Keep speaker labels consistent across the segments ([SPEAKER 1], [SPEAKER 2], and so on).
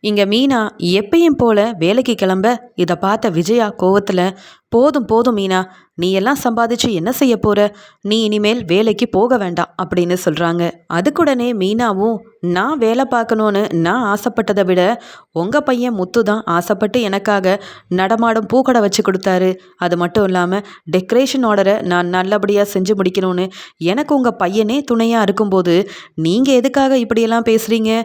[SPEAKER 1] இங்கே மீனா எப்பயும் போல வேலைக்கு கிளம்ப இதை பார்த்த விஜயா கோவத்தில் போதும் போதும் மீனா நீ எல்லாம் சம்பாதிச்சு என்ன செய்ய போற? நீ இனிமேல் வேலைக்கு போக வேண்டாம் அப்படின்னு சொல்கிறாங்க அதுக்குடனே மீனாவும் நான் வேலை பார்க்கணுன்னு நான் ஆசைப்பட்டதை விட உங்கள் பையன் முத்து தான் ஆசைப்பட்டு எனக்காக நடமாடும் பூக்கடை வச்சு கொடுத்தாரு. அது மட்டும் இல்லாமல் டெக்கரேஷன் ஆர்டரை நான் நல்லபடியாக செஞ்சு முடிக்கணும்னு எனக்கு உங்கள் பையனே துணையாக இருக்கும்போது நீங்கள் எதுக்காக இப்படியெல்லாம் பேசுகிறீங்க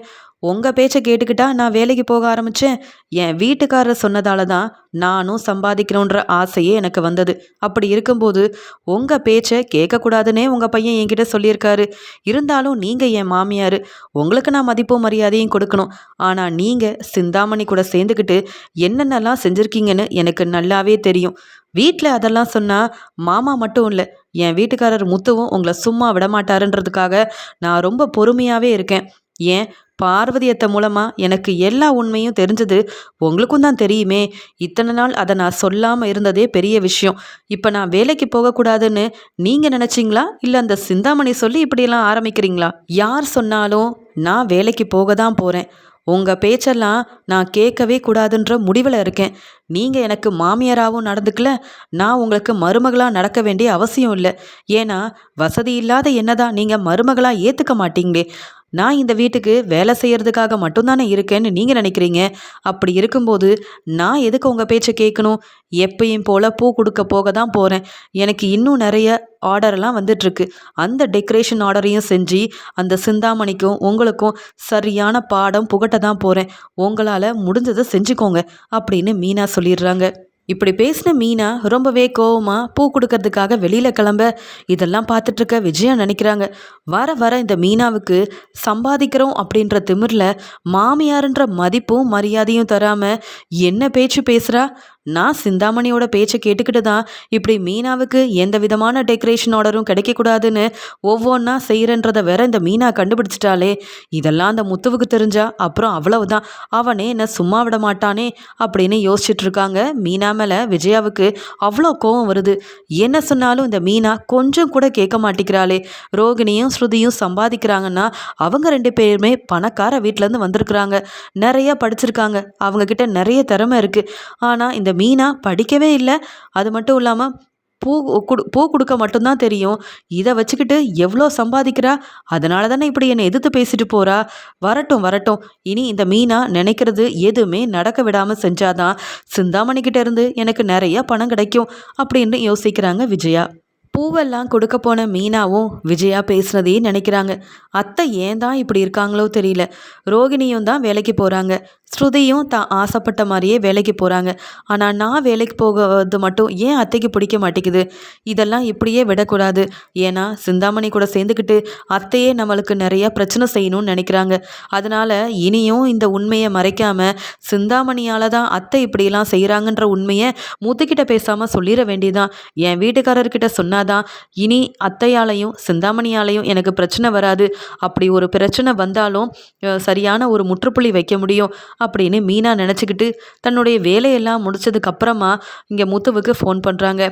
[SPEAKER 1] உங்கள் பேச்சை கேட்டுக்கிட்டா நான் வேலைக்கு போக ஆரம்பித்தேன் என் வீட்டுக்காரர் சொன்னதால தான் நானும் சம்பாதிக்கணுன்ற ஆசையே எனக்கு வந்தது. அப்படி இருக்கும்போது உங்கள் பேச்சை கேட்கக்கூடாதுன்னே உங்கள் பையன் என்கிட்ட சொல்லியிருக்காரு. இருந்தாலும் நீங்கள் என் மாமியார் உங்களுக்கு நான் மதிப்பும் மரியாதையும் கொடுக்கணும். ஆனால் நீங்கள் சிந்தாமணி கூட சேர்ந்துக்கிட்டு என்னென்னலாம் செஞ்சுருக்கீங்கன்னு எனக்கு நல்லாவே தெரியும். வீட்டில் அதெல்லாம் சொன்னால் மாமா மட்டும் இல்லை என் வீட்டுக்காரர் முத்துவும் உங்களை சும்மா விடமாட்டாருன்றதுக்காக நான் ரொம்ப பொறுமையாகவே இருக்கேன். ஏன்? பார்வதியத்தை மூலமாக எனக்கு எல்லா உண்மையும் தெரிஞ்சது. உங்களுக்கும் தான் தெரியுமே. இத்தனை நாள் அதை நான் சொல்லாமல் இருந்ததே பெரிய விஷயம். இப்போ நான் வேலைக்கு போகக்கூடாதுன்னு நீங்கள் நினச்சிங்களா? இல்லை அந்த சிந்தாமணி சொல்லி இப்படியெல்லாம் ஆரம்பிக்கிறீங்களா? யார் சொன்னாலும் நான் வேலைக்கு போக தான் போகிறேன் உங்கள் பேச்செல்லாம் நான் கேட்கவே கூடாதுன்ற முடிவில் இருக்கேன். நீங்கள் எனக்கு மாமியாராகவும் நடந்துக்கல. நான் உங்களுக்கு மருமகளாக நடக்க வேண்டிய அவசியம் இல்லை. ஏன்னா வசதி இல்லாத என்னதான் நீங்கள் மருமகளாக ஏற்றுக்க மாட்டீங்களே. நான் இந்த வீட்டுக்கு வேலை செய்கிறதுக்காக மட்டும்தானே இருக்கேன்னு நீங்கள் நினைக்கிறீங்க? அப்படி இருக்கும்போது நான் எதுக்கு உங்கள் பேச்சை கேட்கணும்? எப்பயும் போல் பூ கொடுக்க போக தான் போகிறேன் எனக்கு இன்னும் நிறைய ஆர்டர்லாம் வந்துட்டுருக்கு. அந்த டெக்கரேஷன் ஆர்டரையும் செஞ்சு அந்த சிந்தாமணிக்கும் உங்களுக்கும் சரியான பாடம் புகட்ட தான் போகிறேன் உங்களால் முடிஞ்சதை செஞ்சுக்கோங்க அப்படின்னு மீனா சொல்லிடுறாங்க. இப்படி பேசின மீனா ரொம்பவே கோவமாக பூ கொடுக்கறதுக்காக வெளியில் கிளம்ப இதெல்லாம் பார்த்துட்ருக்க விஜயா நினைக்கிறாங்க. வர வர இந்த மீனாவுக்கு சம்பாதிக்கிறோம் அப்படின்ற திமிரில் மாமியாருன்ற மதிப்பும் மரியாதையும் தராமல் என்ன பேச்சு பேசுகிறா நான் சிந்தாமணியோட பேச்சை கேட்டுக்கிட்டு தான் இப்படி மீனாவுக்கு எந்த விதமான டெக்கரேஷன் ஆர்டரும் கிடைக்கக்கூடாதுன்னு ஒவ்வொன்றா செய்கிறன்றத வேற இந்த மீனா கண்டுபிடிச்சிட்டாலே இதெல்லாம் அந்த முத்துவுக்கு தெரிஞ்சா அப்புறம் அவ்வளவுதான். அவனே என்ன சும்மா விட மாட்டானே அப்படின்னு யோசிச்சுட்டு இருக்காங்க மீனா மேலே விஜயாவுக்கு அவ்வளோ கோவம் வருது. என்ன சொன்னாலும் இந்த மீனா கொஞ்சம் கூட கேட்க மாட்டேங்கிறாளே. ரோகிணியும் ஸ்ருதியும் சம்பாதிக்கிறாங்கன்னா அவங்க ரெண்டு பேருமே பணக்கார வீட்டிலேருந்து வந்திருக்கிறாங்க. நிறைய படிச்சிருக்காங்க. அவங்கக்கிட்ட நிறைய திறமை இருக்குது ஆனால் இந்த மீனா படிக்கவே இல்லை. அது மட்டும் இல்லாமல் பூ கொடு பூ கொடுக்க மட்டும்தான் தெரியும். இதை வச்சுக்கிட்டு எவ்வளோ சம்பாதிக்கிறா? அதனால தானே இப்படி என்னை எதிர்த்து பேசிட்டு போகிறா வரட்டும் வரட்டும். இனி இந்த மீனா நினைக்கிறது எதுவுமே நடக்க விடாமல் செஞ்சாதான் சிந்தாமணிக்கிட்ட இருந்து எனக்கு நிறைய பணம் கிடைக்கும் அப்படின்னு யோசிக்கிறாங்க விஜயா. பூவெல்லாம் கொடுக்க போன மீனாவும் விஜயா பேசுனதே நினைக்கிறாங்க. அத்தை ஏன் தான் இப்படி இருக்காங்களோ தெரியல. ரோகிணியும் தான் வேலைக்கு போகிறாங்க ஸ்ருதியும் தான் ஆசைப்பட்ட மாதிரியே வேலைக்கு போகிறாங்க ஆனால் நான் வேலைக்கு போகிறது மட்டும் ஏன் அத்தைக்கு பிடிக்க மாட்டேங்குது? இதெல்லாம் இப்படியே விடக்கூடாது. ஏன்னா சிந்தாமணி கூட சேர்ந்துக்கிட்டு அத்தையே நம்மளுக்கு நிறைய பிரச்சனை செய்யணும்னு நினைக்கிறாங்க. அதனால் இனியும் இந்த உண்மையை மறைக்காமல் சிந்தாமணியால் தான் அத்தை இப்படியெல்லாம் செய்கிறாங்கன்ற உண்மையை மூத்துக்கிட்ட பேசாமல் சொல்லிட வேண்டியதான் என் வீட்டுக்காரர்கிட்ட சொன்னாதான் இனி அத்தையாலையும் சிந்தாமணியாலையும் எனக்கு பிரச்சனை வராது. அப்படி ஒரு பிரச்சனை வந்தாலும் சரியான ஒரு முற்றுப்புள்ளி வைக்க முடியும். அப்படின்னு மீனா நினச்சிக்கிட்டு தன்னுடைய வேலையெல்லாம் முடிச்சதுக்கப்புறமா இங்கே முத்துவுக்கு ஃபோன் பண்ணுறாங்க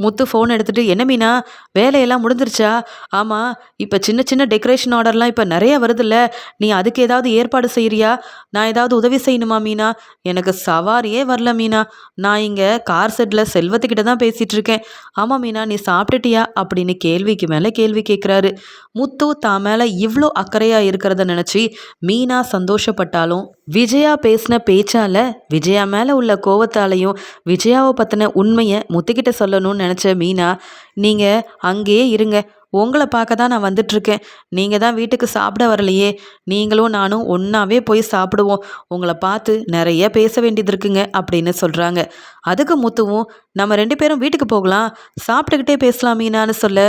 [SPEAKER 1] முத்து ஃபோன் எடுத்துகிட்டு என்ன மீனா வேலையெல்லாம் முடிஞ்சிருச்சா? ஆமாம் இப்போ சின்ன சின்ன டெக்கரேஷன் ஆர்டர்லாம் இப்போ நிறைய வருதுல்ல. நீ அதுக்கு ஏதாவது ஏற்பாடு செய்கிறியா நான் ஏதாவது உதவி செய்யணுமா மீனா? எனக்கு சவாரியே வரல மீனா. நான் இங்கே கார் செட்டில் செல்வத்துக்கிட்ட தான் பேசிகிட்டு இருக்கேன். ஆமாம் மீனா நீ சாப்பிட்டுட்டியா? அப்படின்னு கேள்விக்கு மேலே கேள்வி கேட்குறாரு முத்து தான் மேலே இவ்வளோ அக்கறையாக இருக்கிறத நினச்சி மீனா சந்தோஷப்பட்டாலும் விஜயா பேசின பேச்சால் விஜயா மேலே உள்ள கோவத்தாலையும் விஜயாவை பற்றின உண்மையை முத்துக்கிட்ட சொல்லணும்னு நினச்ச மீனா நீங்கள் அங்கேயே இருங்க. உங்களை பார்க்க தான் நான் வந்துட்டுருக்கேன் நீங்கள் தான் வீட்டுக்கு சாப்பிட வரலையே. நீங்களும் நானும் ஒன்றாவே போய் சாப்பிடுவோம். உங்களை பார்த்து நிறைய பேச வேண்டியது இருக்குங்க அப்படின்னு சொல்கிறாங்க அதுக்கு முத்துவும் நம்ம ரெண்டு பேரும் வீட்டுக்கு போகலாம். சாப்பிட்டுக்கிட்டே பேசலாம் மீனான்னு சொல்ல.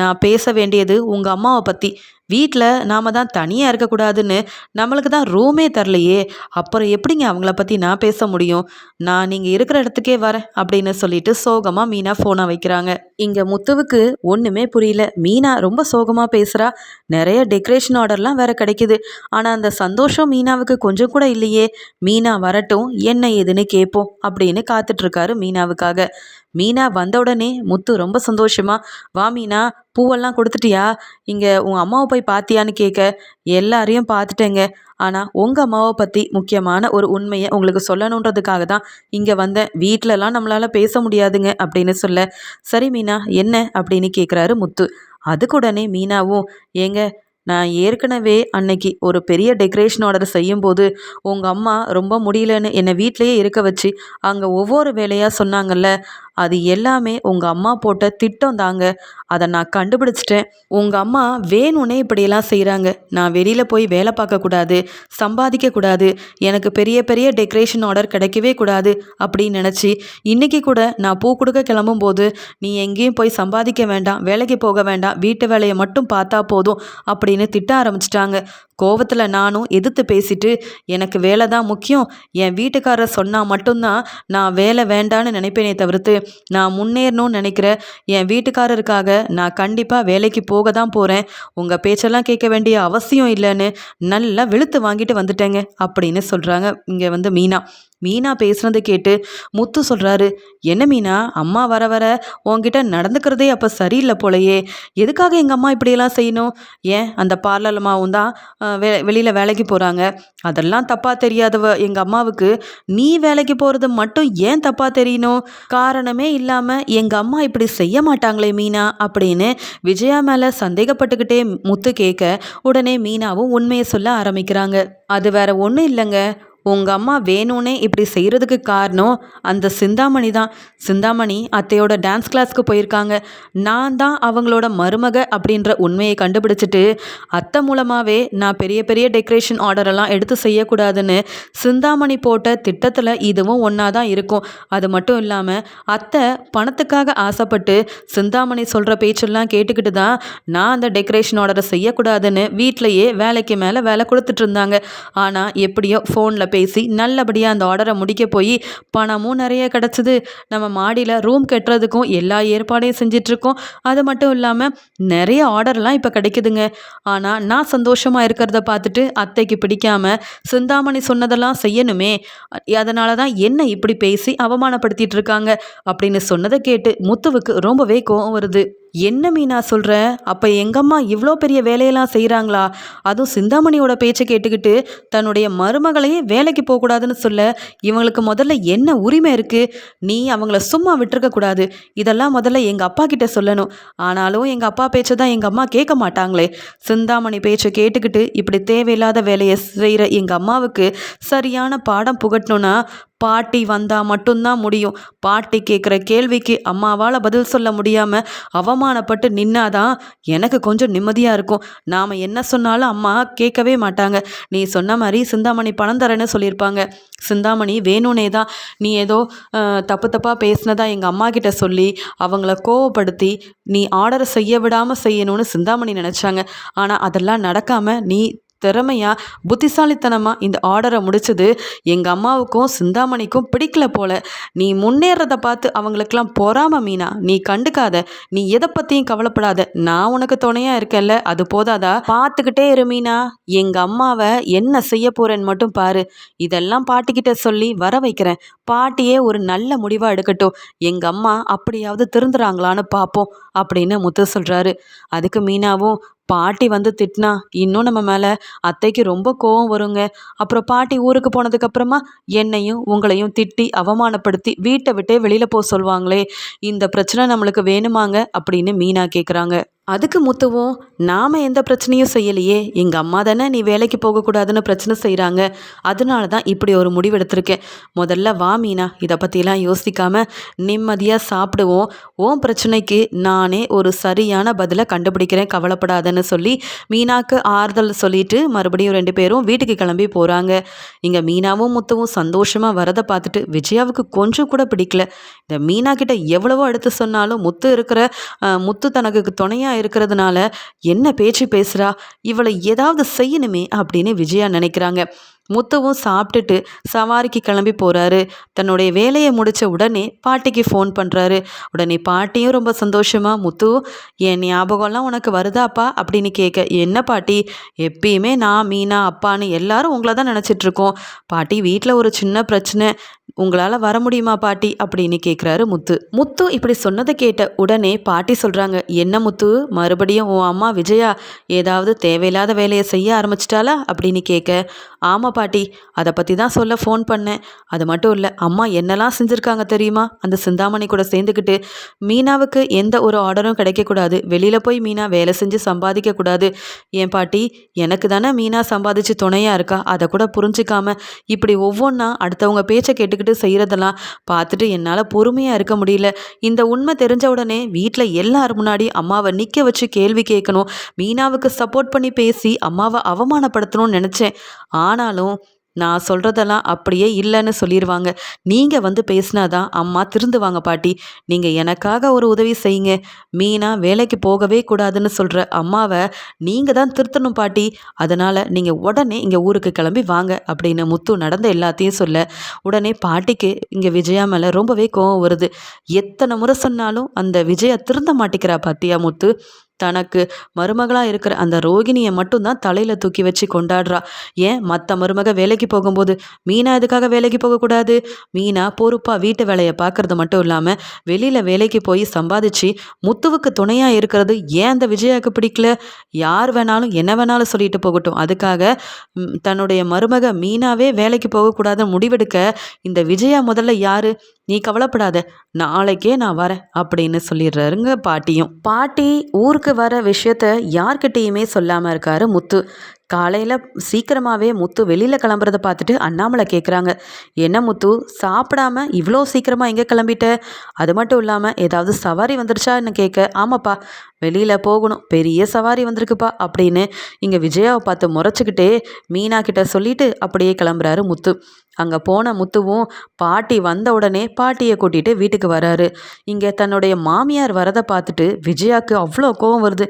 [SPEAKER 1] நான் பேச வேண்டியது உங்கள் அம்மாவை பற்றி வீட்டில் நாம் தான் தனியாக இருக்கக்கூடாதுன்னு நம்மளுக்கு தான் ரூமே தரலையே. அப்புறம் எப்படிங்க அவங்கள பற்றி நான் பேச முடியும்? நான் நீங்கள் இருக்கிற இடத்துக்கே வரேன் அப்படின்னு சொல்லிட்டு சோகமாக மீனா ஃபோனை வைக்கிறாங்க. இங்கே முத்துவுக்கு ஒன்றுமே புரியல. மீனா ரொம்ப சோகமாக பேசுகிறா நிறைய டெக்கரேஷன் ஆர்டர்லாம் வேற கிடைக்குது. ஆனால் அந்த சந்தோஷம் மீனாவுக்கு கொஞ்சம் கூட இல்லையே. மீனா வரட்டும் என்ன ஏதுன்னு கேட்போம் அப்படின்னு காத்துட்டு காத்துட்ருக்காரு மீனாவுக்காக. மீனா வந்த உடனே முத்து ரொம்ப சந்தோஷமா. வா மீனா. பூவெல்லாம் கொடுத்துட்டியா? இங்கே உங்கள் அம்மாவை போய் பார்த்தியான்னு கேட்க. எல்லாரையும் பார்த்துட்டேங்க. ஆனால் உங்கள் அம்மாவை பற்றி முக்கியமான ஒரு உண்மையை உங்களுக்கு சொல்லணுன்றதுக்காக தான் இங்கே வந்தேன். வீட்டிலலாம் நம்மளால் பேச முடியாதுங்க அப்படின்னு சொல்ல. சரி மீனா என்ன? அப்படின்னு கேட்குறாரு முத்து. அதுக்குடனே மீனாவும் ஏங்க நான் ஏற்கனவே அன்னைக்கு ஒரு பெரிய டெக்கரேஷன் ஆர்டர் செய்யும்போது உங்கள் அம்மா ரொம்ப முடியலன்னு என்னை வீட்டிலையே இருக்க வச்சு அங்கே ஒவ்வொரு வேலையாக சொன்னாங்கல்ல அது எல்லாமே உங்கள் அம்மா போட்ட திட்டம் தாங்க. அதை நான் கண்டுபிடிச்சிட்டேன். உங்கள் அம்மா வேணும்னே இப்படியெல்லாம் செய்கிறாங்க நான் வெளியில் போய் வேலை பார்க்கக்கூடாது சம்பாதிக்கக்கூடாது எனக்கு பெரிய பெரிய டெக்கரேஷன் ஆர்டர் கிடைக்கவே கூடாது அப்படின்னு நினச்சி இன்றைக்கி கூட நான் பூ கொடுக்க கிளம்பும்போது நீ எங்கேயும் போய் சம்பாதிக்க வேண்டாம் வேலைக்கு போக வேண்டாம் வீட்டு வேலையை மட்டும் பார்த்தா போதும் அப்படின்னு திட்ட ஆரம்பிச்சிட்டாங்க. கோவத்தில் நானும் எதிர்த்து பேசிட்டு எனக்கு வேலை தான் முக்கியம். என் வீட்டுக்காரர் சொன்னால் மட்டும்தான் நான் வேலை வேண்டான்னு நினைப்பேனே தவிர்த்து நான் முன்னேறணும்னு நினைக்கிற என் வீட்டுக்காரருக்காக நான் கண்டிப்பாக வேலைக்கு போக தான் போகிறேன் உங்கள் பேச்செல்லாம் கேட்க வேண்டிய அவசியம் இல்லைன்னு நல்லா வெளுத்து வாங்கிட்டு வந்துட்டேங்க அப்படின்னு சொல்கிறாங்க இங்கே வந்து மீனா. மீனா பேசுனதை கேட்டு முத்து சொல்கிறாரு என்ன மீனா அம்மா வர வர உன்கிட்ட நடந்துக்கிறதே அப்போ சரியில்லை போலையே. எதுக்காக எங்கள் அம்மா இப்படியெல்லாம் செய்யணும்? ஏன் அந்த பார்லர் அம்மாவும் தான் வெ வெளியில் வேலைக்கு போகிறாங்க அதெல்லாம் தப்பாக தெரியாதவ எங்கள் அம்மாவுக்கு நீ வேலைக்கு போகிறது மட்டும் ஏன் தப்பாக தெரியணும்? காரணமே இல்லாமல் எங்கள் அம்மா இப்படி செய்ய மாட்டாங்களே மீனா அப்படின்னு விஜயா மேலே சந்தேகப்பட்டுக்கிட்டே முத்து கேட்க உடனே மீனாவும் உண்மையை சொல்ல ஆரம்பிக்கிறாங்க. அது வேற ஒன்றும் இல்லைங்க. உங்கள் அம்மா வேணும்னே இப்படி செய்கிறதுக்கு காரணம் அந்த சிந்தாமணி தான். சிந்தாமணி அத்தையோட டான்ஸ் கிளாஸ்க்கு போயிருக்காங்க. நான் தான் அவங்களோட மருமக அப்படின்ற உண்மையை கண்டுபிடிச்சிட்டு அத்தை மூலமாகவே நான் பெரிய பெரிய டெக்கரேஷன் ஆர்டரெல்லாம் எடுத்து செய்யக்கூடாதுன்னு சிந்தாமணி போட்ட திட்டத்தில் இதுவும் ஒன்றா தான் இருக்கும். அது மட்டும் இல்லாமல் அத்தை பணத்துக்காக ஆசைப்பட்டு சிந்தாமணி சொல்கிற பேச்செல்லாம் கேட்டுக்கிட்டு தான் நான் அந்த டெக்கரேஷன் ஆர்டரை செய்யக்கூடாதுன்னு வீட்டிலையே வேலைக்கு மேலே வேலை கொடுத்துட்டு இருந்தாங்க. ஆனால் எப்படியோ ஃபோனில் பேசி நல்லபடியாக அந்த ஆர்டரை முடிக்க போய் பணமும் நிறைய கிடச்சிது. நம்ம மாடியில் ரூம் கட்டுறதுக்கும் எல்லா ஏற்பாடையும் செஞ்சிட்ருக்கோம் அது மட்டும் இல்லாமல் நிறைய ஆர்டர்லாம் இப்போ கிடைக்குதுங்க. ஆனால் நான் சந்தோஷமாக இருக்கிறத பார்த்துட்டு அத்தைக்கு பிடிக்காம சிந்தாமணி சொன்னதெல்லாம் செய்யணுமே. அதனால தான் என்ன இப்படி பேசி அவமானப்படுத்திட்டு இருக்காங்க அப்படின்னு சொன்னதை கேட்டு முத்துவுக்கு ரொம்பவே கோவம் வருது. என்ன மீனா சொல்கிற அப்போ எங்கம்மா இவ்வளோ பெரிய வேலையெல்லாம் செய்கிறாங்களா அதுவும் சிந்தாமணியோட பேச்சை கேட்டுக்கிட்டு தன்னுடைய மருமகளையே வேலைக்கு போகக்கூடாதுன்னு சொல்ல இவங்களுக்கு முதல்ல என்ன உரிமை இருக்குது நீ அவங்கள சும்மா விட்டுருக்கக்கூடாது இதெல்லாம் முதல்ல எங்கள் அப்பா கிட்ட சொல்லணும். ஆனாலும் எங்கள் அப்பா பேச்சை தான் எங்கள் அம்மா கேட்க மாட்டாங்களே. சிந்தாமணி பேச்சை கேட்டுக்கிட்டு இப்படி தேவையில்லாத வேலையை செய்கிற எங்கள் அம்மாவுக்கு சரியான பாடம் புகட்டணும்னா பாட்டி வந்தால் மட்டும்தான் முடியும். பாட்டி கேட்குற கேள்விக்கு அம்மாவால் பதில் சொல்ல முடியாமல் அவமானப்பட்டு நின்னாதான் எனக்கு கொஞ்சம் நிம்மதியாக இருக்கும். நாம் என்ன சொன்னாலும் அம்மா கேட்கவே மாட்டாங்க. நீ சொன்ன மாதிரி சிந்தாமணி பணம் தரேன்னு சொல்லியிருப்பாங்க. சிந்தாமணி வேணும்னே தான். நீ ஏதோ தப்பு தப்பாக பேசினதா எங்கள் அம்மா கிட்ட சொல்லி அவங்கள கோவப்படுத்தி நீ ஆர்டரை செய்ய விடாமல் செய்யணும்னு சிந்தாமணி நினச்சாங்க. ஆனால் அதெல்லாம் நடக்காமல் நீ திறமையாக புத்திசாலித்தனமாக இந்த ஆர்டரை முடிச்சது. எங்கள் அம்மாவுக்கும் சிந்தாமணிக்கும் பிடிக்கல போல. நீ முன்னேறதை பார்த்து அவங்களுக்கெல்லாம் பொறாம மீனா. நீ கண்டுக்காத. நீ எதை பற்றியும் கவலைப்படாத. நான் உனக்கு துணையாக இருக்கேன்ல. அது போதாதா? பார்த்துக்கிட்டே இரு மீனா. எங்கள் அம்மாவை என்ன செய்ய போகிறேன்னு மட்டும் பாரு. இதெல்லாம் பாட்டிக்கிட்ட சொல்லி வர வைக்கிறேன். பாட்டியே ஒரு நல்ல முடிவாக எடுக்கட்டும். எங்கள் அம்மா அப்படியாவது திருந்துறாங்களான்னு பார்ப்போம் அப்படின்னு முத்து சொல்கிறாரு அதுக்கு மீனாவும் பாட்டி வந்து திட்டினா இன்னும் நம்ம மேலே அத்தைக்கு ரொம்ப கோவம் வருங்க. அப்புறம் பாட்டி ஊருக்கு போனதுக்கப்புறமா என்னையும் உங்களையும் திட்டி அவமானப்படுத்தி வீட்டை விட்டே வெளியில் போக சொல்லுவாங்களே இந்த பிரச்சனை நம்மளுக்கு வேணுமாங்க? அப்படின்னு மீனா கேட்குறாங்க அதுக்கு முத்துவும் நாம் எந்த பிரச்சனையும் செய்யலையே எங்கள் அம்மா தானே நீ வேலைக்கு போகக்கூடாதுன்னு பிரச்சனை செய்கிறாங்க அதனால தான் இப்படி ஒரு முடிவு எடுத்திருக்கேன். முதல்ல வா மீனா இதை பற்றிலாம் யோசிக்காமல் நிம்மதியாக சாப்பிடுவோம். ஓம் பிரச்சனைக்கு நானே ஒரு சரியான பதிலை கண்டுபிடிக்கிறேன் கவலைப்படாதன்னு சொல்லி மீனாக்கு ஆறுதல் சொல்லிட்டு மறுபடியும் ரெண்டு பேரும் வீட்டுக்கு கிளம்பி போகிறாங்க இங்கே மீனாவும் முத்துவும் சந்தோஷமாக வரதை பார்த்துட்டு விஜயாவுக்கு கொஞ்சம் கூட பிடிக்கல. இந்த மீனா கிட்ட எவ்வளவோ எடுத்து சொன்னாலும் முத்து இருக்கிற முத்து தனக்கு துணையாக இருக்கிறதுனால என்ன பேச்சு பேசுகிறா இவளை ஏதாவது செய்யணுமே அப்படின்னு விஜயா நினைக்கிறாங்க. முத்துவும் சாப்பிட்டுட்டு சவாரிக்கு கிளம்பி போகிறாரு தன்னுடைய வேலையை முடித்த உடனே பாட்டிக்கு ஃபோன் பண்ணுறாரு உடனே பாட்டியும் ரொம்ப சந்தோஷமாக முத்து என் ஞாபகம்லாம் உனக்கு வருதாப்பா? அப்படின்னு கேட்க என்ன பாட்டி? எப்பயுமே நான் மீனா அப்பான்னு எல்லாரும் உங்களை தான் நினச்சிட்ருக்கோம் பாட்டி வீட்டில் ஒரு சின்ன பிரச்சனை. உங்களால் வர முடியுமா பாட்டி? அப்படின்னு கேட்குறாரு முத்து. முத்து இப்படி சொன்னதை கேட்ட உடனே பாட்டி சொல்கிறாங்க என்ன முத்து? மறுபடியும் உன் அம்மா விஜயா ஏதாவது தேவையில்லாத வேலையை செய்ய ஆரம்பிச்சிட்டாளா? அப்படின்னு கேட்க ஆமாம் பாட்டி அதை பற்றி தான் சொல்ல ஃபோன் பண்ணேன். அது மட்டும் இல்லை அம்மா என்னெல்லாம் செஞ்சுருக்காங்க தெரியுமா? அந்த சிந்தாமணி கூட சேர்ந்துக்கிட்டு மீனாவுக்கு எந்த ஒரு ஆர்டரும் கிடைக்கக்கூடாது வெளியில் போய் மீனா வேலை செஞ்சு சம்பாதிக்கக்கூடாது ஏன் பாட்டி எனக்கு தானே மீனா சம்பாதிச்சு துணையாக இருக்கா? அதை கூட புரிஞ்சிக்காம இப்படி ஒவ்வொன்றா அடுத்தவங்க பேச்சை கேட்டுக்கிட்டு செய்கிறதெல்லாம் பார்த்துட்டு என்னால் பொறுமையாக இருக்க முடியல. இந்த உண்மை தெரிஞ்ச உடனே வீட்டில் எல்லார் முன்னாடி அம்மாவை நிற்க வச்சு கேள்வி கேட்கணும். மீனாவுக்கு சப்போர்ட் பண்ணி பேசி அம்மாவை அவமானப்படுத்தணும்னு நினச்சேன். ஆனாலும் நான் சொல்கிறதெல்லாம் அப்படியே இல்லைன்னு சொல்லிடுவாங்க நீங்கள் வந்து பேசினாதான் அம்மா திருந்துவாங்க பாட்டி. நீங்கள் எனக்காக ஒரு உதவி செய்யுங்க. மீனா வேலைக்கு போகவே கூடாதுன்னு சொல்கிற அம்மாவை நீங்கள் தான் திருத்தணும் பாட்டி. அதனால் நீங்கள் உடனே இங்கே ஊருக்கு கிளம்பி வாங்க அப்படின்னு முத்து நடந்த எல்லாத்தையும் சொல்ல. உடனே பாட்டிக்கு இங்கே விஜயா மேலே ரொம்பவே கோவம் வருது. எத்தனை முறை சொன்னாலும் அந்த விஜயா திருந்த மாட்டேங்கிறா பாத்தியா முத்து? தனக்கு மருமகளாக இருக்கிற அந்த ரோகிணியை மட்டும்தான் தலையில் தூக்கி வச்சு கொண்டாடுறா. ஏன்? மற்ற மருமக வேலைக்கு போகும்போது மீனா எதுக்காக வேலைக்கு போகக்கூடாது? மீனா பொறுப்பாக வீட்டு வேலையை பார்க்கறது மட்டும் இல்லாமல் வெளியில் வேலைக்கு போய் சம்பாதிச்சு முத்துவுக்கு துணையாக இருக்கிறது ஏன் அந்த விஜயாவுக்கு பிடிக்கல? யார் வேணாலும் என்ன வேணாலும் சொல்லிட்டு போகட்டும். அதுக்காக தன்னுடைய மருமக மீனாவே வேலைக்கு போகக்கூடாதுன்னு முடிவெடுக்க இந்த விஜயா முதல்ல யாரு? நீ கவலைப்படாத நாளைக்கே நான் வரேன் அப்படின்னு சொல்லிடுறாருங்க பாட்டியும். பாட்டி ஊருக்கு வர விஷயத்த யார்கிட்டேயுமே சொல்லாமல் இருக்காரு முத்து. காலையில் சீக்கிரமாகவே முத்து வெளியில் கிளம்புறத பார்த்துட்டு அண்ணாமலை கேட்குறாங்க என்ன முத்து சாப்பிடாம இவ்வளோ சீக்கிரமாக எங்கே கிளம்பிட்ட? அது மட்டும் இல்லாமல் ஏதாவது சவாரி வந்துருச்சான்னு கேட்க ஆமாப்பா வெளியில் போகணும். பெரிய சவாரி வந்திருக்குப்பா அப்படின்னு இங்கே விஜயாவை பார்த்து முறைச்சிக்கிட்டே மீனா கிட்ட சொல்லிட்டு அப்படியே கிளம்புறாரு முத்து. அங்கே போன முத்துவும் பாட்டி வந்த உடனே பாட்டியை கூட்டிகிட்டு வீட்டுக்கு வராரு. இங்கே தன்னுடைய மாமியார் வரதை பார்த்துட்டு விஜயாவுக்கு அவ்வளோ கோவம் வருது.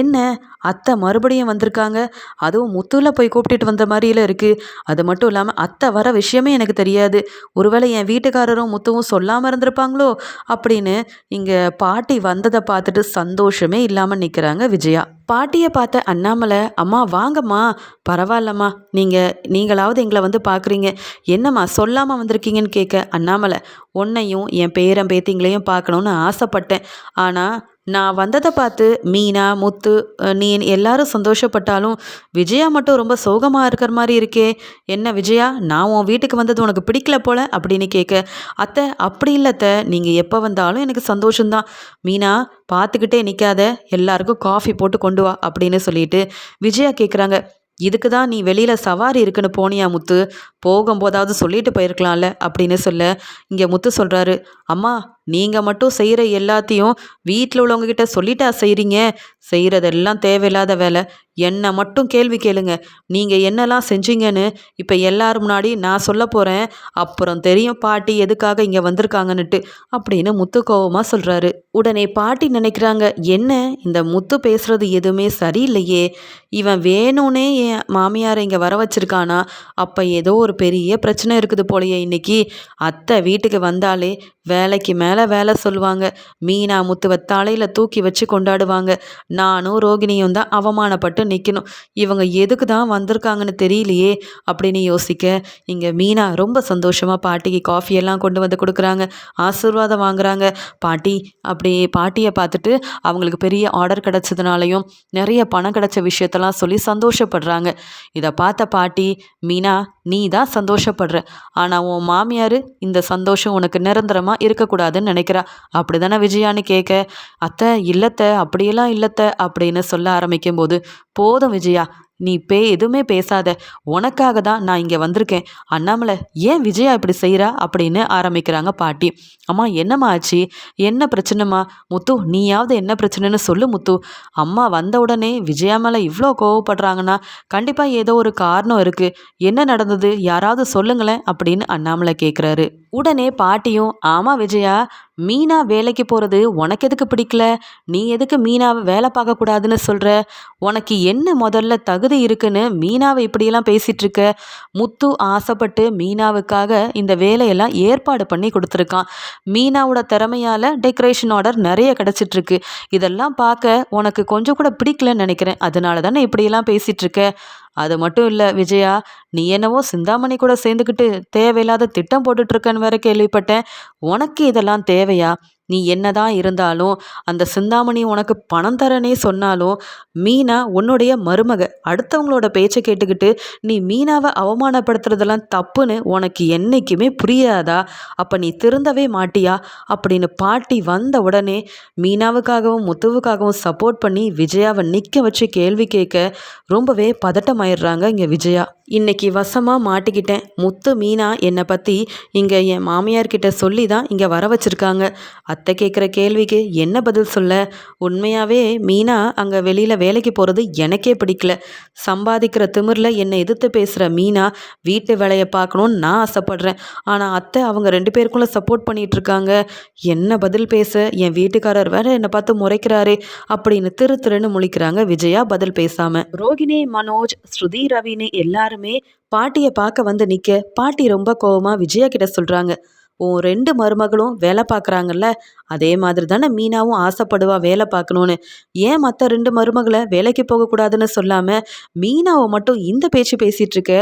[SPEAKER 1] என்ன? அத்தை மறுபடியும் வந்திருக்காங்க. அதுவும் முத்துல போய் கூப்பிட்டுட்டு வந்த மாதிரியில இருக்குது அது மட்டும் இல்லாமல் அத்தை வர விஷயமே எனக்கு தெரியாது. ஒருவேளை என் வீட்டுக்காரரும் முத்துவும் சொல்லாமல் இருந்திருப்பாங்களோ அப்படின்னு இங்கே பாட்டி வந்ததை பார்த்துட்டு சந்தோஷமே இல்லாமல் நிற்கிறாங்க விஜயா. பாட்டியை பார்த்த அண்ணாமலை அம்மா வாங்கம்மா. பரவாயில்லம்மா. நீங்கள் நீங்களாவது எங்களை வந்து பார்க்குறீங்க. என்னம்மா சொல்லாமல் வந்திருக்கீங்கன்னு கேட்க அண்ணாமலை உன்னையும் என் பேரன் பேத்திங்களையும் பார்க்கணுன்னு ஆசைப்பட்டேன். ஆனால் நான் வந்ததை பார்த்து மீனா முத்து நீ எல்லாரும் சந்தோஷப்பட்டாலும் விஜயா மட்டும் ரொம்ப சோகமாக இருக்கிற மாதிரி இருக்கே. என்ன விஜயா நான் உன் வீட்டுக்கு வந்தது உனக்கு பிடிக்கல போல அப்படின்னு கேட்க அத்தை அப்படி இல்லைத்த நீங்கள் எப்போ வந்தாலும் எனக்கு சந்தோஷம்தான். மீனா பார்த்துக்கிட்டே நிற்காத எல்லாருக்கும் காஃபி போட்டு கொண்டு வா அப்படின்னு சொல்லிட்டு விஜயா கேட்குறாங்க இதுக்கு தான் நீ வெளியில் சவாரி இருக்குன்னு போனியா முத்து? போகும்போதாவது சொல்லிட்டு போயிருக்கலாம்ல அப்படின்னு சொல்ல இங்கே முத்து சொல்கிறாரு அம்மா நீங்கள் மட்டும் செய்கிற எல்லாத்தையும் வீட்டில் உள்ளவங்கக்கிட்ட சொல்லிட்டா செய்கிறீங்க செய்கிறதெல்லாம் தேவையில்லாத வேலை. என்னை மட்டும் கேள்வி கேளுங்க. நீங்கள் என்னெல்லாம் செஞ்சீங்கன்னு இப்போ எல்லார் முன்னாடி நான் சொல்ல போகிறேன் அப்புறம் தெரியும் பாட்டி எதுக்காக இங்கே வந்திருக்காங்கன்னுட்டு அப்படின்னு முத்து கோபமாக சொல்கிறாரு உடனே பாட்டி நினைக்கிறாங்க என்ன? இந்த முத்து பேசுகிறது எதுவுமே சரியில்லையே. இவன் வேணும்னே என் மாமியாரை இங்கே வர வச்சிருக்கானா? அப்போ ஏதோ ஒரு பெரிய பிரச்சனை இருக்குது போலையே இன்னைக்கு. அத்தை வீட்டுக்கு வந்தாலே வே வேலைக்கு மேலே வேலை சொல்லுவாங்க. மீனா முத்துவ தலையில் தூக்கி வச்சு கொண்டாடுவாங்க. நானும் ரோகிணியும் தான் அவமானப்பட்டு நிற்கணும் இவங்க எதுக்கு தான் வந்திருக்காங்கன்னு தெரியலையே. அப்படின்னு யோசிக்க இங்கே மீனா ரொம்ப சந்தோஷமாக பாட்டிக்கு காஃபியெல்லாம் கொண்டு வந்து கொடுக்குறாங்க. ஆசீர்வாதம் வாங்குறாங்க. பாட்டி அப்படி பாட்டியை பார்த்துட்டு அவங்களுக்கு பெரிய ஆர்டர் கிடச்சதுனாலையும் நிறைய பணம் கிடச்ச விஷயத்தெல்லாம் சொல்லி சந்தோஷப்படுறாங்க. இதை பார்த்த பாட்டி மீனா நீ தான் சந்தோஷப்படுற. ஆனால் உன் மாமியார் இந்த சந்தோஷம் உனக்கு நிரந்தரமாக இருக்கக்கூடாதுன்னு நினைக்கிறா. அப்படி தானே விஜயான்னு கேட்க. அத்தை இல்லத்த அப்படியெல்லாம் இல்லத்த அப்படின்னு சொல்ல ஆரம்பிக்கும் போது போதும் விஜயா நீ பே எதுவுமே பேசாத. உனக்காக தான் நான் இங்கே வந்திருக்கேன். அண்ணாமலை ஏன் விஜயா இப்படி செய்கிறா அப்படின்னு ஆரம்பிக்கிறாங்க பாட்டி. அம்மா என்னம்மா ஆச்சு? என்ன பிரச்சனைம்மா? முத்து நீயாவது என்ன பிரச்சனைன்னு சொல்லு முத்து. அம்மா வந்த உடனே விஜயா மேலே இவ்வளோ கோவப்படுறாங்கன்னா கண்டிப்பாக ஏதோ ஒரு காரணம் இருக்குது என்ன நடந்தது? யாராவது சொல்லுங்களேன் அப்படின்னு அண்ணாமலை கேட்குறாரு உடனே பாட்டியும் ஆமாம் விஜயா மீனா வேலைக்கு போகிறது உனக்கு எதுக்கு பிடிக்கல? நீ எதுக்கு மீனாவை வேலை பார்க்கக்கூடாதுன்னு சொல்கிற உனக்கு என்ன முதல்ல தகுதி இருக்குன்னு மீனாவை இப்படியெல்லாம் பேசிகிட்ருக்க முத்து ஆசைப்பட்டு மீனாவுக்காக இந்த வேலையெல்லாம் ஏற்பாடு பண்ணி கொடுத்துருக்கான். மீனாவோட திறமையால் டெக்கரேஷன் ஆர்டர் நிறைய கிடச்சிட்ருக்கு இதெல்லாம் பார்க்க உனக்கு கொஞ்சம் கூட பிடிக்கலன்னு நினைக்கிறேன். அதனால தானே இப்படியெல்லாம் பேசிகிட்ருக்க அது மட்டும் இல்லை விஜயா நீ என்னவோ சிந்தாமணி கூட சேர்ந்துக்கிட்டு தேவையில்லாத திட்டம் போட்டுட்ருக்கன்னு வேற கேள்விப்பட்டேன். உனக்கு இதெல்லாம் தேவையா? நீ என்னதான் இருந்தாலும் அந்த சிந்தாமணி உனக்கு பணம் தரனே சொன்னாலும் மீனா உன்னுடைய மருமக அடுத்தவங்களோட பேச்சை கேட்டுக்கிட்டு நீ மீனாவை அவமானப்படுத்துறதெல்லாம் தப்புன்னு உனக்கு என்றைக்குமே புரியாதா? அப்போ நீ திருந்தவே மாட்டியா? அப்படின்னு பாட்டி வந்த உடனே மீனாவுக்காகவும் முத்துவுக்காகவும் சப்போர்ட் பண்ணி விஜயாவை நிற்க வச்சு கேள்வி கேட்க ரொம்பவே பதட்டமாயிடுறாங்க இங்கே விஜயா. இன்னைக்கு வசமாக மாட்டிக்கிட்டேன். முத்து மீனா என்னை பற்றி இங்கே என் மாமியார்கிட்ட சொல்லி தான் இங்கே வர வச்சுருக்காங்க. அத்தை கேட்குற கேள்விக்கு என்ன பதில் சொல்ல? உண்மையாகவே மீனா அங்கே வெளியில் வேலைக்கு போகிறது எனக்கே பிடிக்கல. சம்பாதிக்கிற திமிரில் என்னை எதிர்த்து பேசுகிற மீனா வீட்டு வேலையை பார்க்கணுன்னு நான் ஆசைப்பட்றேன். ஆனால் அத்தை அவங்க ரெண்டு பேருக்குள்ளே சப்போர்ட் பண்ணிகிட்ருக்காங்க என்ன பதில் பேச? என் வீட்டுக்காரர் வேற என்னை பார்த்து முறைக்கிறாரே அப்படின்னு திரு திருன்னு முழிக்கிறாங்க விஜயா பதில் பேசாமல் ரோகிணி மனோஜ் ஸ்ருதி ரவின்னு எல்லாருமே பாட்டியை பார்க்க வந்து நிற்க பாட்டி ரொம்ப கோவமாக விஜயா கிட்ட சொல்கிறாங்க உன் ரெண்டு மருமகளும் வேலை பார்க்குறாங்கல்ல அதே மாதிரி தானே மீனாவும் ஆசைப்படுவா வேலை பார்க்கணுன்னு ஏன் மற்ற ரெண்டு மருமகளை வேலைக்கு போகக்கூடாதுன்னு சொல்லாமல் மீனாவை மட்டும் இந்த பேச்சு பேசிகிட்டு இருக்க?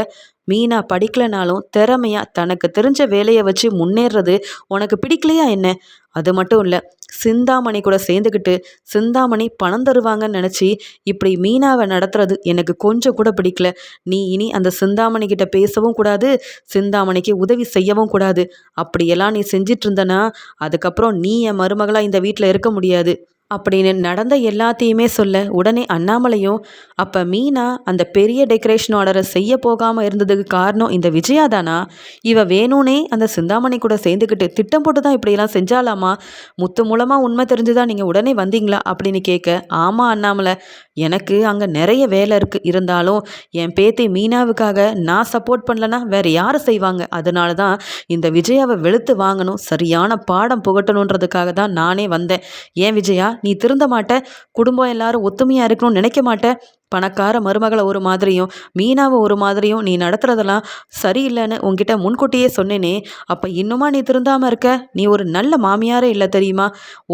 [SPEAKER 1] மீனா படிக்கலைனாலும் திறமையா தனக்கு தெரிஞ்ச வேலையை வச்சு முன்னேறது உனக்கு பிடிக்கலையா என்ன? அது மட்டும் இல்லை சிந்தாமணி கூட சேர்ந்துக்கிட்டு சிந்தாமணி பணம் தருவாங்கன்னு நினச்சி இப்படி மீனாவை நடத்துறது எனக்கு கொஞ்சம் கூட பிடிக்கல. நீ இனி அந்த சிந்தாமணி கிட்ட பேசவும் கூடாது சிந்தாமணிக்கு உதவி செய்யவும் கூடாது. அப்படியெல்லாம் நீ செஞ்சிட்டு இருந்தனா அதுக்கப்புறம் நீ என் மருமகளாக இந்த வீட்டில் இருக்க முடியாது. அப்படின்னு நடந்த எல்லாத்தையுமே சொல்ல உடனே அண்ணாமலையும் அப்போ மீனா அந்த பெரிய டெக்கரேஷன் ஆர்டரை செய்ய போகாமல் இருந்ததுக்கு காரணம் இந்த விஜயா தானா? இவ வேணும்னே அந்த சிந்தாமணி கூட சேர்ந்துக்கிட்டு திட்டம் போட்டு தான் இப்படியெல்லாம் செஞ்சாலாமா? முத்து மூலமாக உண்மை தெரிஞ்சுதான் நீங்கள் உடனே வந்தீங்களா? அப்படின்னு கேட்க ஆமாம் அண்ணாமலை எனக்கு அங்கே நிறைய வேலை இருக்குது இருந்தாலும் என் பேத்தி மீனாவுக்காக நான் சப்போர்ட் பண்ணலன்னா வேறு யார் செய்வாங்க? அதனால தான் இந்த விஜயாவை வெளுத்து வாங்கணும். சரியான பாடம் புகட்டணுன்றதுக்காக தான் நானே வந்தேன். ஏன் விஜயா நீ திருந்த மாட்ட. குடும்பம் எல்லாரும் ஒத்துமையாக இருக்கணும்னு நினைக்க மாட்ட. பணக்கார மருமகளை ஒரு மாதிரியும் மீனாவை ஒரு மாதிரியும் நீ நடத்துறதெல்லாம் சரியில்லைன்னு உங்ககிட்ட முன்கூட்டியே சொன்னேனே. அப்போ இன்னுமா நீ திருந்தாமல் இருக்க? நீ ஒரு நல்ல மாமியாரே இல்லை தெரியுமா?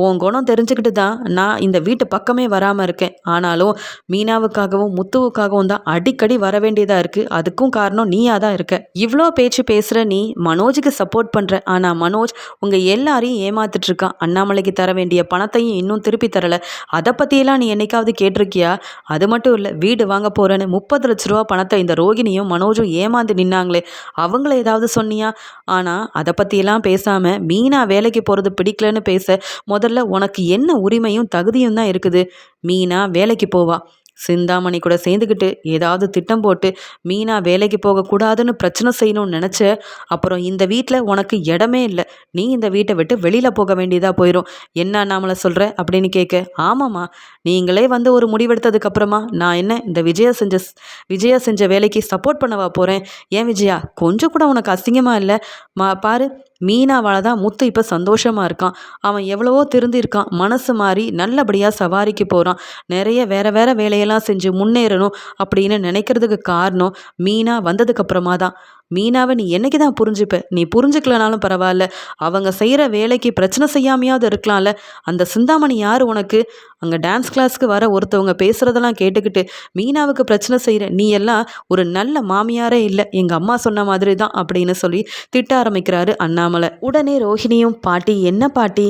[SPEAKER 1] உன் குணம் தெரிஞ்சுக்கிட்டு தான் நான் இந்த வீட்டு பக்கமே வராமல் இருக்கேன். ஆனாலும் மீனாவுக்காகவும் முத்துவுக்காகவும் தான் அடிக்கடி வர வேண்டியதாக இருக்குது அதுக்கும் காரணம் நீயாக தான் இருக்க. இவ்வளோ பேச்சு பேசுகிற நீ மனோஜுக்கு சப்போர்ட் பண்ணுற ஆனால் மனோஜ் உங்கள் எல்லாரையும் ஏமாத்திட்ருக்கான் அண்ணாமலைக்கு தர வேண்டிய பணத்தையும் இன்னும் திருப்பி தரலை. அதை பற்றியெல்லாம் நீ என்னைக்காவது கேட்டிருக்கியா? அது மட்டும் இல்லை இல்லை வீடு வாங்க போகிறேன்னு முப்பது லட்ச ரூபா பணத்தை இந்த ரோகிணியும் மனோஜும் ஏமாந்து நின்னாங்களே. அவங்கள ஏதாவது சொன்னியா? ஆனால் அதை பற்றியெல்லாம் பேசாமல் மீனா வேலைக்கு போகிறது பிடிக்கலன்னு பேச முதல்ல உனக்கு என்ன உரிமையும் தகுதியும் தான் இருக்குது. மீனா வேலைக்கு போவா. சிந்தாமணி கூட சேர்ந்துக்கிட்டு ஏதாவது திட்டம் போட்டு மீனா வேலைக்கு போகக்கூடாதுன்னு பிரச்சனை செய்யணும்னு நினச்ச அப்புறம் இந்த வீட்டில் உனக்கு இடமே இல்லை. நீ இந்த வீட்டை விட்டு வெளியில் போக வேண்டியதாக போயிடும் என்ன நாமளை சொல்கிற அப்படின்னு கேட்க ஆமாம்மா. நீங்களே வந்து ஒரு முடிவெடுத்ததுக்கப்புறமா நான் என்ன இந்த விஜயா செஞ்ச விஜயா செஞ்ச வேலைக்கு சப்போர்ட் பண்ணவா போகிறேன் ஏன் விஜயா கொஞ்சம் கூட உனக்கு அசிங்கமாக இல்லை? மா பாரு மீனாவால் தான் முத்து இப்போ சந்தோஷமாக இருக்கான். அவன் எவ்வளவோ திருந்திருக்கான். மனசு மாறி நல்லபடியாக சவாரிக்கு போகிறான் நிறைய வேற வேற வேலையெல்லாம் செஞ்சு முன்னேறணும் அப்படின்னு நினைக்கிறதுக்கு காரணம் மீனா வந்ததுக்கப்புறமா தான். மீனாவை நீ என்னைக்கு தான் புரிஞ்சுப்ப? நீ புரிஞ்சுக்கலனாலும் பரவாயில்ல. அவங்க செய்கிற வேலைக்கு பிரச்சனை செய்யாமையாவது இருக்கலாம்ல. அந்த சிந்தாமணி யார் உனக்கு? அங்கே டான்ஸ் கிளாஸ்க்கு வர ஒருத்தவங்க பேசுகிறதெல்லாம் கேட்டுக்கிட்டு மீனாவுக்கு பிரச்சனை செய்கிற நீ எல்லாம் ஒரு நல்ல மாமியாரே இல்லை. எங்கள் அம்மா சொன்ன மாதிரி தான் அப்படின்னு சொல்லி திட்ட ஆரம்பிக்கிறாரு அண்ணாமலை. உடனே ரோஹிணியும் பாட்டி என்ன பாட்டி?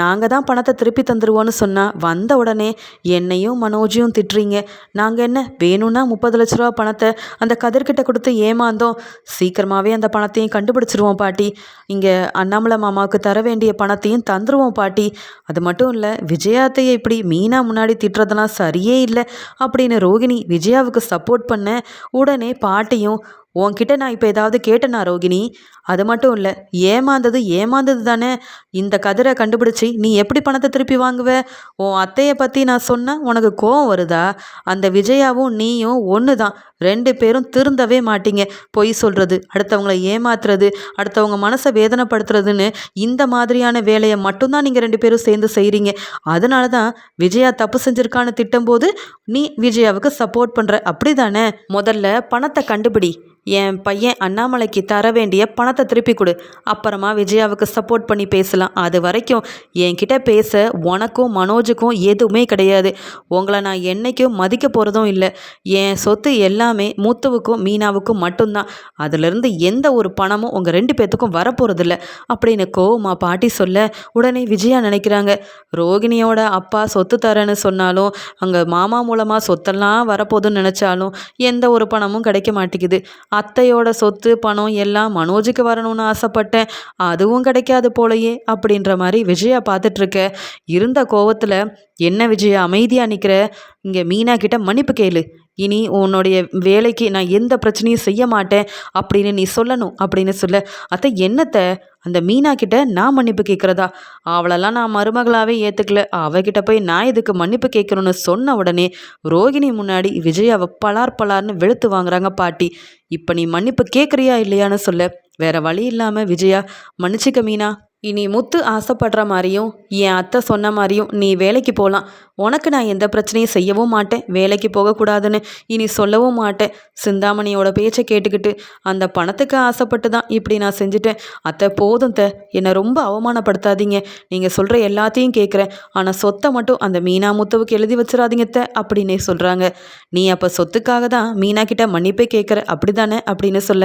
[SPEAKER 1] நாங்கள் தான் பணத்தை திருப்பி தந்துடுவோன்னு சொன்னால் வந்த உடனே என்னையும் மனோஜையும் திட்டுறீங்க. நாங்கள் என்ன வேணும்னா முப்பது லட்ச ரூபா பணத்தை அந்த கதிர்கிட்ட கொடுத்து ஏமாந்தோம். சீக்கிரமாகவே அந்த பணத்தையும் கண்டுபிடிச்சிருவோம் பாட்டி. இங்கே அண்ணாமலை மாமாவுக்கு தர வேண்டிய பணத்தையும் தந்துடுவோம் பாட்டி. அது மட்டும் இல்லை விஜயாத்தையை இப்படி மீனா முன்னாடி திட்டுறதெல்லாம் சரியே இல்லை அப்படின்னு ரோகிணி விஜயாவுக்கு சப்போர்ட் பண்ண உடனே பாட்டியும் உன்கிட்ட நான் இப்போ ஏதாவது கேட்டேனா ரோகிணி? அது மட்டும் இல்லை ஏமாந்தது ஏமாந்தது தானே? இந்த கதிரை கண்டுபிடிச்சி நீ எப்படி பணத்தை திருப்பி வாங்குவ? உன் அத்தையை பற்றி நான் சொன்னால் உனக்கு கோவம் வருதா? அந்த விஜயாவும் நீயும் ஒன்று தான் ரெண்டு பேரும் திருந்தவே மாட்டீங்க. பொய் சொல்கிறது அடுத்தவங்கள ஏமாத்துறது அடுத்தவங்க மனசை வேதனைப்படுத்துறதுன்னு இந்த மாதிரியான வேலையை மட்டும்தான் நீங்கள் ரெண்டு பேரும் சேர்ந்து செய்கிறீங்க அதனால தான் விஜயா தப்பு செஞ்சுருக்கான்னு திட்டம் போது நீ விஜயாவுக்கு சப்போர்ட் பண்ணுற அப்படி தானே முதல்ல பணத்தை கண்டுபிடி. என் பையன் அண்ணாமலைக்கு தர வேண்டிய பணத்தை திருப்பி கொடு. அப்புறமா விஜயாவுக்கு சப்போர்ட் பண்ணி பேசலாம். அது வரைக்கும் என்கிட்ட பேச உனக்கும் மனோஜுக்கும் எதுவுமே கிடையாது. உங்களை நான் என்னைக்கும் மதிக்க போகிறதும் இல்லை. என் சொத்து எல்லாமே முத்துவுக்கும் மீனாவுக்கும் மட்டும்தான். அதிலிருந்து எந்த ஒரு பணமும் உங்கள் ரெண்டு பேர்த்துக்கும் வரப்போகிறதில்ல அப்படின்னு கோவமா பாட்டி சொல்ல உடனே விஜயா நினைக்கிறாங்க. ரோகிணியோட அப்பா சொத்து தரேன்னு சொன்னாலும் அங்கே மாமா மூலமாக சொத்தெல்லாம் வரப்போகுதுன்னு நினச்சாலும் எந்த ஒரு பணமும் கிடைக்க மாட்டேங்குது. அத்தையோட சொத்து பணம் எல்லாம் மனோஜுக்கு வரணும்னு ஆசைப்பட்டேன். அதுவும் கிடைக்காது போலயே அப்படின்ற மாதிரி விஜயா பார்த்துட்ருக்க. இருந்த கோவத்தில் என்ன விஜயா அமைதியாக நிற்கிற இங்கே மீனா கிட்ட மன்னிப்பு கேளு. இனி உன்னுடைய வேலைக்கு நான் எந்த பிரச்சனையும் செய்ய மாட்டேன் அப்படின்னு நீ சொல்லணும் அப்படின்னு சொல்ல. அத்தை என்னத்தை அந்த மீனா கிட்ட நான் மன்னிப்பு கேட்குறதா? அவளெல்லாம் நான் மருமகளாகவே ஏற்றுக்கல அவகிட்ட போய் நான் எதுக்கு மன்னிப்பு கேட்கணும்னு சொன்ன உடனே ரோகிணி முன்னாடி விஜயாவை பலார் பலார்னு வெளுத்து வாங்குறாங்க பாட்டி. இப்போ நீ மன்னிப்பு கேட்குறியா இல்லையான்னு சொல்ல. வேற வழி இல்லாமல் விஜயா மன்னிச்சிக்க மீனா. இனி முத்து ஆசைப்படுற மாதிரியும் என் அத்தை சொன்ன மாதிரியும் நீ வேலைக்கு போகலாம் உனக்கு நான் எந்த பிரச்சனையும் செய்யவும் மாட்டேன். வேலைக்கு போகக்கூடாதுன்னு இனி சொல்லவும் மாட்டேன். சிந்தாமணியோட பேச்சை கேட்டுக்கிட்டு அந்த பணத்துக்கு ஆசைப்பட்டு தான் இப்படி நான் செஞ்சுட்டேன். அத்தை போதும் த என்னை ரொம்ப அவமானப்படுத்தாதீங்க. நீங்கள் சொல்கிற எல்லாத்தையும் கேட்குறேன் ஆனால் சொத்தை மட்டும் அந்த மீனா முத்துவுக்கு எழுதி வச்சிடாதீங்க த அப்படின்னே சொல்கிறாங்க நீ அப்போ சொத்துக்காக தான் மீனா கிட்ட மன்னிப்பே கேட்குற அப்படி தானே அப்படின்னு சொல்ல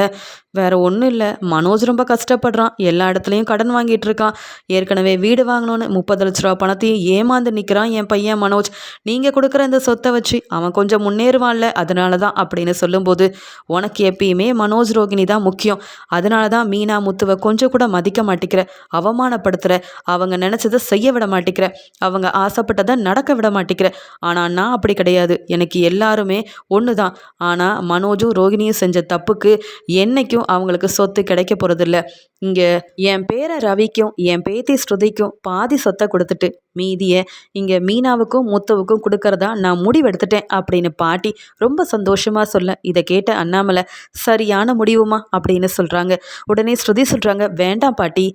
[SPEAKER 1] வேற ஒன்றும் இல்லை. மனோஜ் ரொம்ப கஷ்டப்படுறான். எல்லா இடத்துலையும் கடன் வாங்கிட்டு இருக்கான். ஏற்கனவே வீடு வாங்கணும்னு முப்பது லட்ச ரூபா பணத்தையும் ஏமாந்து நிற்கிறான் என் பையன் மனோஜ். நீங்கள் கொடுக்குற இந்த சொத்தை வச்சு அவன் கொஞ்சம் முன்னேறுவான்ல அதனால தான் அப்படின்னு சொல்லும்போது உனக்கு எப்பயுமே மனோஜ் ரோகிணி தான் முக்கியம். அதனால தான் மீனா முத்துவை கொஞ்சம் கூட மதிக்க மாட்டேங்கிற அவமானப்படுத்துகிற அவங்க நினச்சதை செய்ய விட மாட்டேங்கிற அவங்க ஆசைப்பட்டதை நடக்க விட மாட்டேங்கிற ஆனால் நான் அப்படி கிடையாது. எனக்கு எல்லாருமே ஒன்று தான் ஆனால் மனோஜும் ரோகிணியும் செஞ்ச தப்புக்கு என்னைக்கும் அவங்களுக்கு சொத்து கிடைக்க போகிறதில்ல இங்கே என் பேரை ரவிக்கும் என் பேத்தி ஸ்ருதிக்கும் பாதி சொத்தை கொடுத்துட்டு மீதியை இங்கே மீனாவுக்கும் முத்துவுக்கும் கொடுக்கறதா நான் முடிவெடுத்துட்டேன் அப்படின்னு பாட்டி ரொம்ப சந்தோஷமாக சொல்ல இதை கேட்ட அண்ணாமலை சரியான முடிவுமா அப்படின்னு சொல்கிறாங்க உடனே ஸ்ருதி சொல்கிறாங்க வேண்டாம் பாட்டி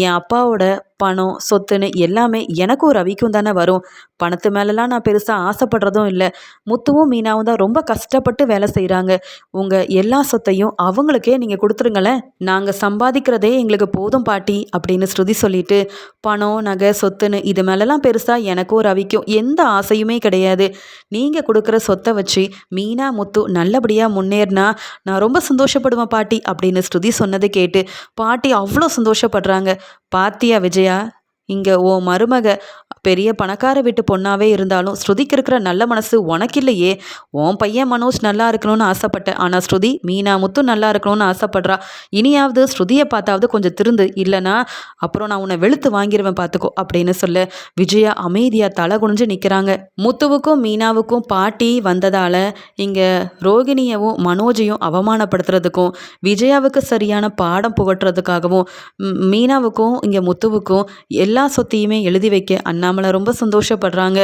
[SPEAKER 1] என் அப்பாவோட பணம் சொத்துன்னு எல்லாமே எனக்கும் ரவிக்கும் தானே வரும். பணத்து மேலெலாம் நான் பெருசாக ஆசைப்படுறதும் இல்லை. முத்துவும் மீனாவும் தான் ரொம்ப கஷ்டப்பட்டு வேலை செய்கிறாங்க உங்கள் எல்லா சொத்தையும் அவங்களுக்கே நீங்கள் கொடுத்துருங்களேன். நாங்கள் சம்பாதிக்கிறதே எங்களுக்கு போதும் பாட்டி அப்படின்னு ஸ்ருதி சொல்லிட்டு பணம் நகை சொத்துன்னு இது மேலெலாம் பெருசாக எனக்கும் ரவிக்கும் எந்த ஆசையுமே கிடையாது. நீங்கள் கொடுக்குற சொத்தை வச்சு மீனா முத்து நல்லபடியாக முன்னேறினா நான் ரொம்ப சந்தோஷப்படுவேன் பாட்டி அப்படின்னு ஸ்ருதி சொன்னதை கேட்டு பாட்டி அவ்வளோ சந்தோஷப்படுறாங்க. பாத்தியா விஜய்? Andrea. இங்கே ஓ மருமக பெரிய பணக்கார வீட்டு பொண்ணாவே இருந்தாலும் ஸ்ருதிக்கு இருக்கிற நல்ல மனசு உனக்கு இல்லையே உன் பையன் மனோஜ் நல்லா இருக்கணும்னு ஆசைப்பட்டேன் ஆனால் ஸ்ருதி மீனா முத்து நல்லா இருக்கணும்னு ஆசைப்படுறா. இனியாவது ஸ்ருதியை பார்த்தாவது கொஞ்சம் திருந்து இல்லைனா அப்புறம் நான் உன்னை வெளுத்து வாங்கிடுவேன் பார்த்துக்கோ அப்படின்னு சொல்ல. விஜயா அமைதியாக தலை குனிஞ்சு நிற்கிறாங்க முத்துவுக்கும் மீனாவுக்கும் பாட்டி வந்ததால் இங்கே ரோகிணியவும் மனோஜையும் அவமானப்படுத்துறதுக்கும் விஜயாவுக்கு சரியான பாடம் புகட்டுறதுக்காகவும் மீனாவுக்கும் இங்கே முத்துவுக்கும் எல்லா எல்லா சொத்தையுமே எழுதி வைக்க அண்ணாமலை ரொம்ப சந்தோஷப்படுறாங்க.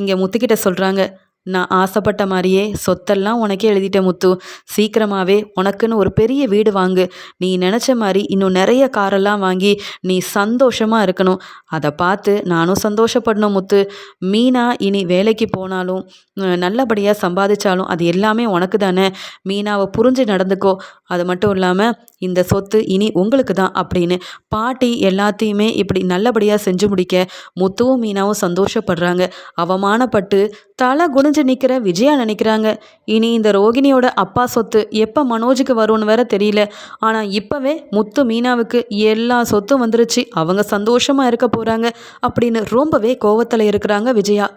[SPEAKER 1] இங்கே முத்துக்கிட்ட சொல்கிறாங்க நான் ஆசைப்பட்ட மாதிரியே சொத்தெல்லாம் உனக்கே எழுதிட்ட முத்து. சீக்கிரமாகவே உனக்குன்னு ஒரு பெரிய வீடு வாங்கு. நீ நினச்ச மாதிரி இன்னும் நிறைய காரெல்லாம் வாங்கி நீ சந்தோஷமாக இருக்கணும். அதை பார்த்து நானும் சந்தோஷப்படணும் முத்து. மீனா இனி வேலைக்கு போனாலும் நல்லபடியாக சம்பாதிச்சாலும் அது எல்லாமே உனக்கு தானே மீனாவை புரிஞ்சு நடந்துக்கோ. அது மட்டும் இல்லாமல் இந்த சொத்து இனி உங்களுக்கு தான் அப்படின்னு பாட்டி எல்லாத்தையுமே இப்படி நல்லபடியாக செஞ்சு முடிக்க முத்துவும் மீனாவும் சந்தோஷப்படுறாங்க. அவமானப்பட்டு தலை குனிஞ்சு நிற்கிற விஜயா நினைக்கிறாங்க. இனி இந்த ரோகிணியோட அப்பா சொத்து எப்போ மனோஜுக்கு வரும்னு வேற தெரியல. ஆனால் இப்போவே முத்து மீனாவுக்கு எல்லா சொத்தும் வந்துருச்சு. அவங்க சந்தோஷமாக இருக்க போகிறாங்க அப்படின்னு ரொம்பவே கோவத்தில் இருக்கிறாங்க விஜயா.